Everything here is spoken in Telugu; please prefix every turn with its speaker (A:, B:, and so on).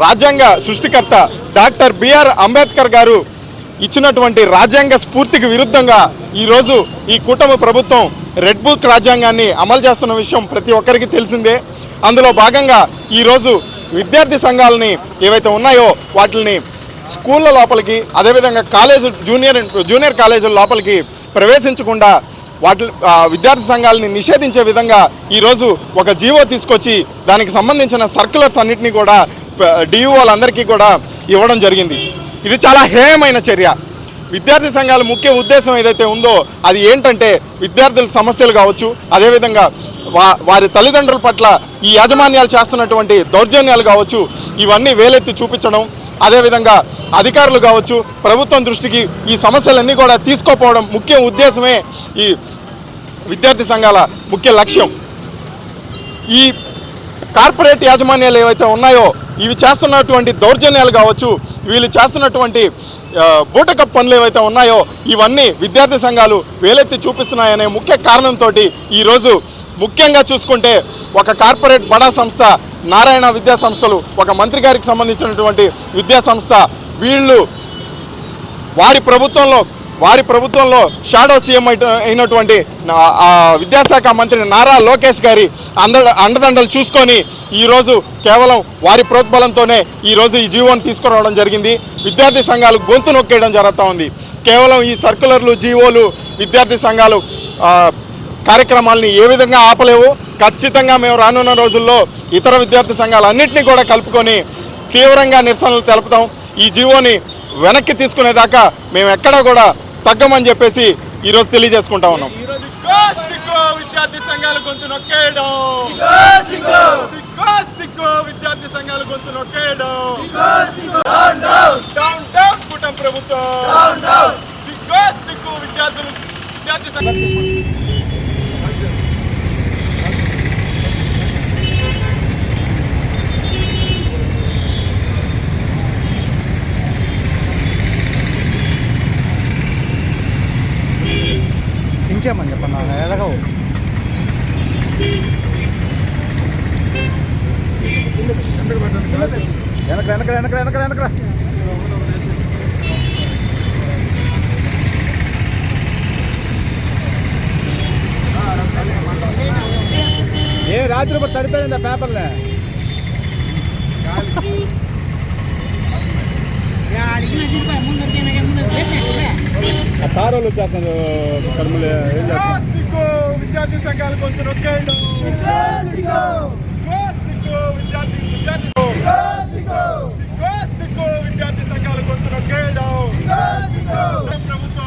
A: రాజ్యాంగ సృష్టికర్త డాక్టర్ బిఆర్ అంబేద్కర్ గారు ఇచ్చినటువంటి రాజ్యాంగ స్ఫూర్తికి విరుద్ధంగా ఈరోజు ఈ కూటమి ప్రభుత్వం రెడ్ బుక్ రాజ్యాంగాన్ని అమలు చేస్తున్న విషయం ప్రతి ఒక్కరికి తెలిసిందే. అందులో భాగంగా ఈరోజు విద్యార్థి సంఘాలని ఏవైతే ఉన్నాయో వాటిని స్కూళ్ళ లోపలికి అదేవిధంగా కాలేజ్ జూనియర్ జూనియర్ కాలేజీల లోపలికి ప్రవేశించకుండా వాటి విద్యార్థి సంఘాలని నిషేధించే విధంగా ఈరోజు ఒక జీవో తీసుకొచ్చి దానికి సంబంధించిన సర్క్యులర్స్ అన్నింటినీ కూడా డిఈఓలందరికీ కూడా ఇవ్వడం జరిగింది. ఇది చాలా హేయమైన చర్య. విద్యార్థి సంఘాల ముఖ్య ఉద్దేశం ఏదైతే ఉందో అది ఏంటంటే విద్యార్థుల సమస్యలు కావచ్చు అదేవిధంగా వా వారి తల్లిదండ్రుల పట్ల ఈ యాజమాన్యాలు చేస్తున్నటువంటి దౌర్జన్యాలు కావచ్చు ఇవన్నీ వేలెత్తి చూపించడం అదేవిధంగా అధికారులు కావచ్చు ప్రభుత్వం దృష్టికి ఈ సమస్యలన్నీ కూడా తీసుకోపోవడం ముఖ్య ఉద్దేశమే ఈ విద్యార్థి సంఘాల ముఖ్య లక్ష్యం. ఈ కార్పొరేట్ యాజమాన్యాలు ఏవైతే ఉన్నాయో ఇవి చేస్తున్నటువంటి దౌర్జన్యాలు కావచ్చు వీళ్ళు చేస్తున్నటువంటి ఆ, బూటకప్ పనులు ఏవైతే ఉన్నాయో ఇవన్నీ విద్యార్థి సంఘాలు వేలెత్తి చూపిస్తున్నాయనే ముఖ్య కారణంతో ఈరోజు ముఖ్యంగా చూసుకుంటే ఒక కార్పొరేట్ బడా సంస్థ నారాయణ విద్యా సంస్థలు ఒక మంత్రి గారికి సంబంధించినటువంటి విద్యా సంస్థ వీళ్ళు వారి ప్రభుత్వంలో వారి ప్రభుత్వంలో షాడో సీఎం అయినటువంటి నా- విద్యాశాఖ మంత్రి నారా లోకేష్ గారి అంద అండదండలు చూసుకొని ఈరోజు కేవలం వారి ప్రోత్బలంతోనే ఈరోజు ఈ జీవోని తీసుకురావడం జరిగింది. విద్యార్థి సంఘాలు గొంతు నొక్కేయడం జరుగుతూ ఉంది. కేవలం ఈ సర్కులర్లు జీవోలు విద్యార్థి సంఘాలు కార్యక్రమాలని ఏ విధంగా ఆపలేవు. ఖచ్చితంగా మేము రానున్న రోజుల్లో ఇతర విద్యార్థి సంఘాలన్నింటినీ కూడా కలుపుకొని తీవ్రంగా నిరసనలు తెలుపుతాం. ఈ జీవోని వెనక్కి తీసుకునేదాకా మేము ఎక్కడా కూడా తగ్గమని చెప్పేసి ఈరోజు తెలియజేసుకుంటా ఉన్నాం. విద్యార్థి సంఘాలు గొంతు నొక్కేయడం. విద్యార్థి సంఘాలు గొంతు నొక్కేయడం. ప్రభుత్వం. విద్యార్థులు విద్యార్థి సంఘాలు.
B: దించేమని చెప్పన్నా ఎలాగవు వెనక వెనక వెనక వెనక వెనక ఏ రాత్రి పూట తడిపోయింది ఆ పేపర్లే ఆ తారోలు వచ్చేస్తుంది కర్మలు ఏం
A: విద్యార్థి సంఘాలు కొంచెం నొక్కేయడం సిగ్గు విద్యార్థి విద్యార్థి సిగ్గు సిగ్గు విద్యార్థి సంఘాలు కొంచెం నొక్కేయడం ప్రభుత్వం